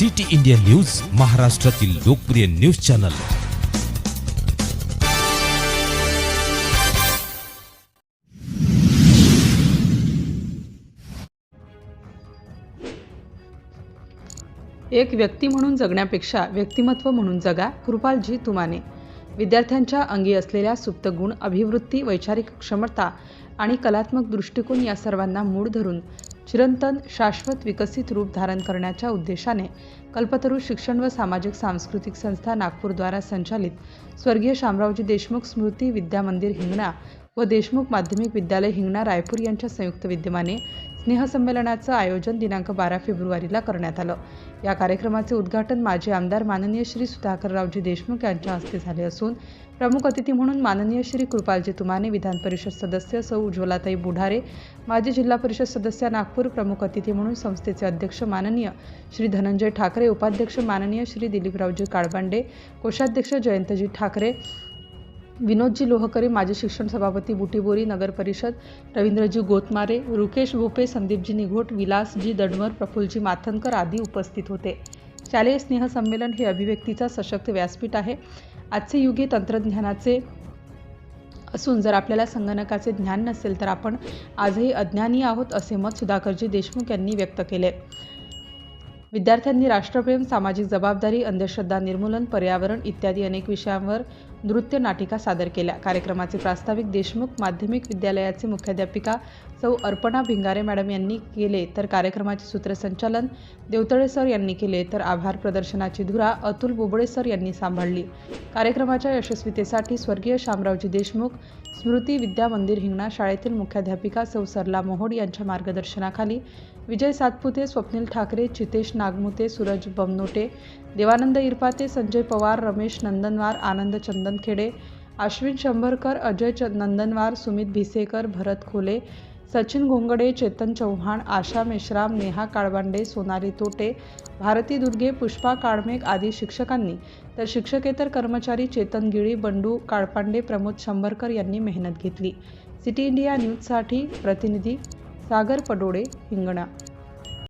City India news महाराष्ट्रातील लोकप्रिय news channel. एक व्यक्ती म्हणून जगण्यापेक्षा व्यक्तिमत्व म्हणून जगा कृपालजी तुमाने. विद्यार्थ्यांच्या अंगी असलेल्या सुप्त गुण अभिवृत्ती वैचारिक क्षमता आणि कलात्मक दृष्टिकोन या सर्वांना मूळ धरून चिरंतन शाश्वत विकसित रूप धारण करण्याच्या उद्देशाने कल्पतरू शिक्षण व सामाजिक सांस्कृतिक संस्था नागपूरद्वारा संचालित स्वर्गीय शामरावजी देशमुख स्मृती विद्या मंदिर हिंगणा व देशमुख माध्यमिक विद्यालय हिंगणा रायपूर यांच्या संयुक्त विद्यमाने स्नेहसंमेलनाचं आयोजन दिनांक बारा फेब्रुवारीला करण्यात आलं. या कार्यक्रमाचे उद्घाटन माजी आमदार माननीय श्री सुधाकररावजी देशमुख यांच्या हस्ते झाले असून प्रमुख अतिथी म्हणून माननीय श्री कृपालजी तुमाने विधान परिषद सदस्य सौ उज्ज्वलाताई बुढारे माजी जिल्हा परिषद सदस्य नागपूर प्रमुख अतिथी म्हणून संस्थेचे अध्यक्ष माननीय श्री धनंजय ठाकरे उपाध्यक्ष माननीय श्री दिलीपरावजी काळबांडे कोषाध्यक्ष जयंतजी ठाकरे विनोदजी लोहकरे माजी शिक्षण सभापती बुटीबोरी नगर परिषद रवींद्रजी गोतमारे रुकेश भोपे संदीपजी निघोट विलासजी दडमर प्रफुल्लजी माथनकर आदी उपस्थित होते. शालेय स्नेह संमेलन हे अभिव्यक्तीचा सशक्त व्यासपीठ आहे. आजचे युगे तंत्रज्ञानाचे असून जर आपल्याला संगणकाचे ज्ञान नसेल तर आपण आजही अज्ञानी आहोत असे मत सुधाकरजी देशमुख यांनी व्यक्त केले. विद्यार्थ्यांनी राष्ट्रप्रेम सामाजिक जबाबदारी अंधश्रद्धा निर्मूलन पर्यावरण इत्यादी अनेक विषयांवर नृत्य नाटिका सादर केल्या. कार्यक्रमाचे प्रास्ताविक देशमुख माध्यमिक विद्यालयाचे मुख्याध्यापिका सौ अर्पणा भिंगारे मॅडम यांनी केले तर कार्यक्रमाचे सूत्रसंचालन देवतळे सर यांनी केले तर आभार प्रदर्शनाची धुरा अतुल बोबडे सर यांनी सांभाळली. कार्यक्रमाच्या यशस्वीतेसाठी स्वर्गीय शामरावजी देशमुख स्मृती विद्या मंदिर हिंगणा शाळेतील मुख्याध्यापिका सौ सरला मोहोड यांच्या मार्गदर्शनाखाली विजय सातपुते स्वप्नील ठाकरे चितेश नागमुते सूरज बमनोटे देवानंद इरपाते संजय पवार रमेश नंदनवार आनंद चंदनखेडे अश्विन शंभरकर अजय च नंदनवार सुमित भिसेकर भरत खोले सचिन घोंगडे चेतन चव्हाण आशा मेश्राम नेहा काळवांडे सोनाली तोटे भारती दुर्गे पुष्पा काळमेघ आदी शिक्षकांनी तर शिक्षकेतर कर्मचारी चेतन गिळी बंडू काळपांडे प्रमोद शंभरकर यांनी मेहनत घेतली. सिटी इंडिया न्यूजसाठी प्रतिनिधी सागर पडोळे हिंगणा.